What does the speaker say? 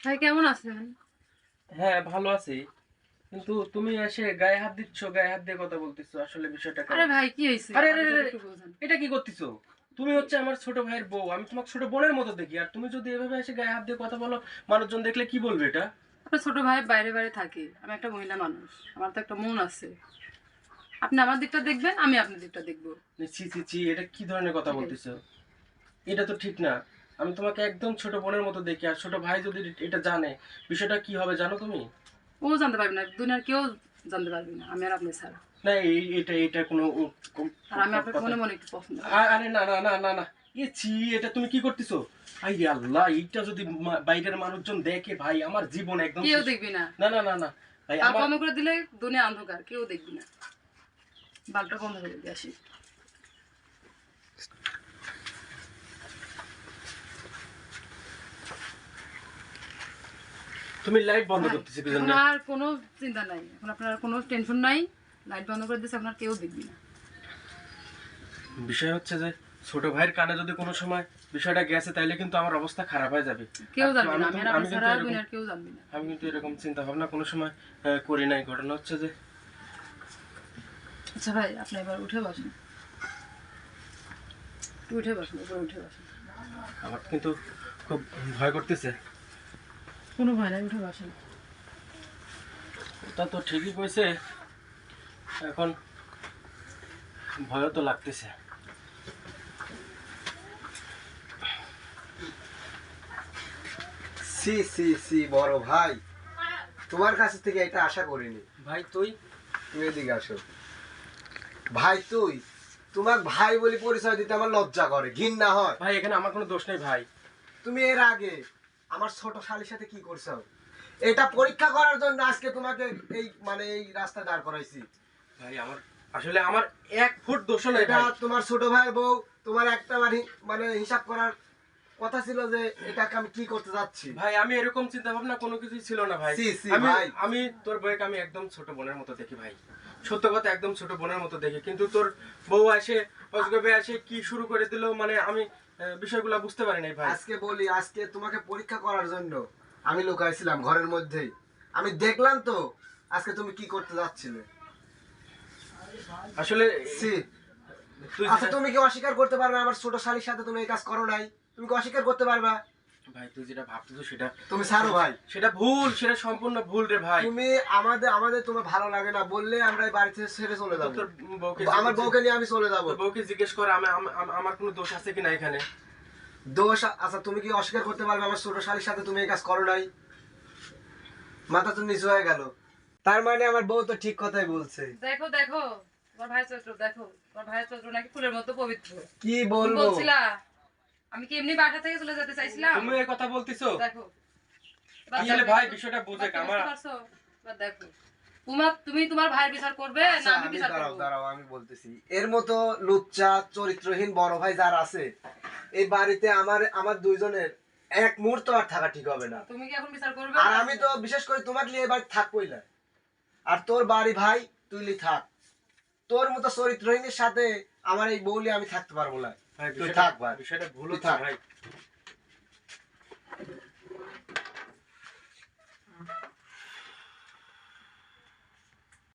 ভাই কেমন আছেন? হ্যাঁ ভালো আছি। কিন্তু তুমি এসে গায়ে হাত দিচ্ছ গায়ে হাত দিয়ে কথা বলতেছো আসলে বিষয়টা আরে ভাই কি হয়েছে? আরে। এটা কি করতেছো? তুমি হচ্ছে আমার ছোট ভাইয়ের বউ আমি তোমাকে ছোট বোনের মতো দেখি আর তুমি যদি এভাবে এসে গায়ে হাত দিয়ে কথা বলো মানুষজন দেখলে কি বলবে এটা? আপনার ছোট ভাই বাইরে বাইরে থাকে আমি একটা মহিলা মানুষ আমার তো একটা মন আছে। আপনি আমার দিকটা দেখবেন আমি আপনার দিকটা দেখব। ছি ছি ছি এটা কি ধরনের কথা বলতেছো? এটা তো ঠিক না। আমি তোমাকে একদম ছোট বোনের মতো দেখি আর ছোট ভাই যদি এটা জানে বিষয়টা কি হবে জানো তুমি? ও জানতে পারবে না দুনিয়ার কেউ জানতে পারবে না আমি আর আপনি ছাড়া। না এটা এটা কোনো আর আমি মনে মনে একটু পছন্দ আরে না না না না না। ছি এটা তুমি কি করতেছো? আই আল্লাহ এইটা যদি বাইরের মানুষজন দেখে ভাই আমার জীবন একদম কেউ। দেখবি না। না না না না। ভাই আমার করে দিলে দুনিয়া অন্ধকার কেউ দেখবি না। বাল্বটা বন্ধ করে দিয়ে আসি। তুমি লাইট বন্ধ করতেছো কি জন্য? আর কোনো চিন্তা নাই। এখন আপনার কোনো টেনশন নাই। লাইট বন্ধ করে দিয়েছে আপনার কেউ দেখবি না। বিষয় হচ্ছে যে ছোট ভাইয়ের কানে যদি কোনো সময় বিষয়টা গেছে তাইলে কিন্তু আমার অবস্থা খারাপ হয়ে যাবে। কেউ জানবে না আমি আর আমি আপনি কিন্তু ছাড়া এরকম- দুনিয়ার কেউ জানবে না। আমি কিন্তু এরকম চিন্তা ভাবনা কোনো সময় করি নাই। ঘটনা হচ্ছে যে আচ্ছা ভাই আপনি এবার উঠে বসেন। উঠে বসেন উপরে উঠে বসেন। আমার কিন্তু খুব ভয় করতেছে। কোনো ভয় নাই উঠে বসেন তা তো ঠিকই কইছে এখন ভয়ও তো লাগতেছে। সি সি সি বড় ভাই তোমার কাছ থেকে এটা আশা করিনি। ভাই তুই? তুমি এদিকে আসো। ভাই তুই তোমার ভাই বলি পরিচয় দিতে আমার লজ্জা করে ঘৃণা হয়। ভাই এখানে আমার কোনো দোষ নেই ভাই। তুমি এর আগে আমার ছোট শালির সাথে কি করছ? এটা পরীক্ষা করার জন্য আজকে তোমাকে এই মানে এই রাস্তা দাঁড় করাইছি। ভাই আমার আসলে আমার এক ফুট দোষ নেই এটা তোমার ছোট ভাইয়ের বউ তোমার একটা মানে মানে হিসাব করার কথা ছিল যে এটাকে আমি কি করতে যাচ্ছি। ভাই আমি এরকম চিন্তা ভাবনা কোনো কিছুই ছিল না ভাই। আমি ভাই। আমি তোর বউকে আমি একদম ছোট বোনের মতো দেখি ভাই। সত্য কথা একদম ছোট বোনের মতো দেখি। কিন্তু তোর বউ আসে অজগবে আসে কি শুরু করে দিল? মানে আমি বিষয়গুলো বুঝতে পারি নাই ভাই। আজকে বলি আজকে তোমাকে পরীক্ষা করার জন্য আমি লুকাইছিলাম ঘরের মধ্যেই। আমি দেখলাম তো আজকে তুমি কি করতে যাচ্ছিলে। আসলে সি আচ্ছা তুমি কি অস্বীকার করতে পারবে? আমার ছোট শালির সাথে তুমি এই কাজ করো নাই। তুমি কি অস্বীকার করতে পারবা? ভাই তুই যেটা ভাবতেছো সেটা তুমি ছাড়ো ভাই। সেটা ভুল সেটা সম্পূর্ণ ভুল রে ভাই। তুমি আমাদের আমাদের তোমার ভালো লাগে না বললে আমরা এই বাড়ি থেকে ছেড়ে চলে যাব। তোর বউকে আমার বউকে নিয়ে আমি চলে যাব। বউকে জিজ্ঞেস কর আমি আম- আম- আমার কোনো দোষ আছে কিনা এখানে? দোষ আচ্ছা তুমি কি অস্বীকার করতে পারবে আমার ছোট শালির সাথে তুমি এই কাজ করো নাই? মাথা তো নিচু হয়ে গেল। তার মানে আমার বউ তো ঠিক কথাই বলছে। দেখো দেখো তোমার ভাইয়ের চরিত্র দেখো। তোমার ভাইয়ের চরিত্র নাকি ফুলের মতো পবিত্র। কি বলব? বলছিলা আমি কি এমনি বাসা থেকে চলে যেতে চাইছিলাম? তুমি এই কথা বলতেছো। দেখো। আসলে ভাই বিষয়টা বুঝে এবার আমার? দেখো। তোমার তুমি তোমার ভাইয়ের বিচার করবে না আচ্ছা, আমি আমি বিচার দাঁড়াও দাঁড়াও আমি বলতেছি। এর মতো লুচ্চা চরিত্রহীন বড় ভাই যারা আছে এই বাড়িতে আমার আমার দুইজনের এক মুহূর্ত আর থাকা ঠিক হবে না। তুমি কি এখন বিচার করবে? আর আমি তো বিশেষ করে তোমাকে নিয়ে এবার থাকবোই না। আর তোর বাড়ি ভাই তুই লি থাক। তোর মতো চরিত্রহীনের সাথে আমার এই বউলি আমি থাকতে পারব না। তুই থাক ভাই। বিষয়টা ভুল থাক। ভাই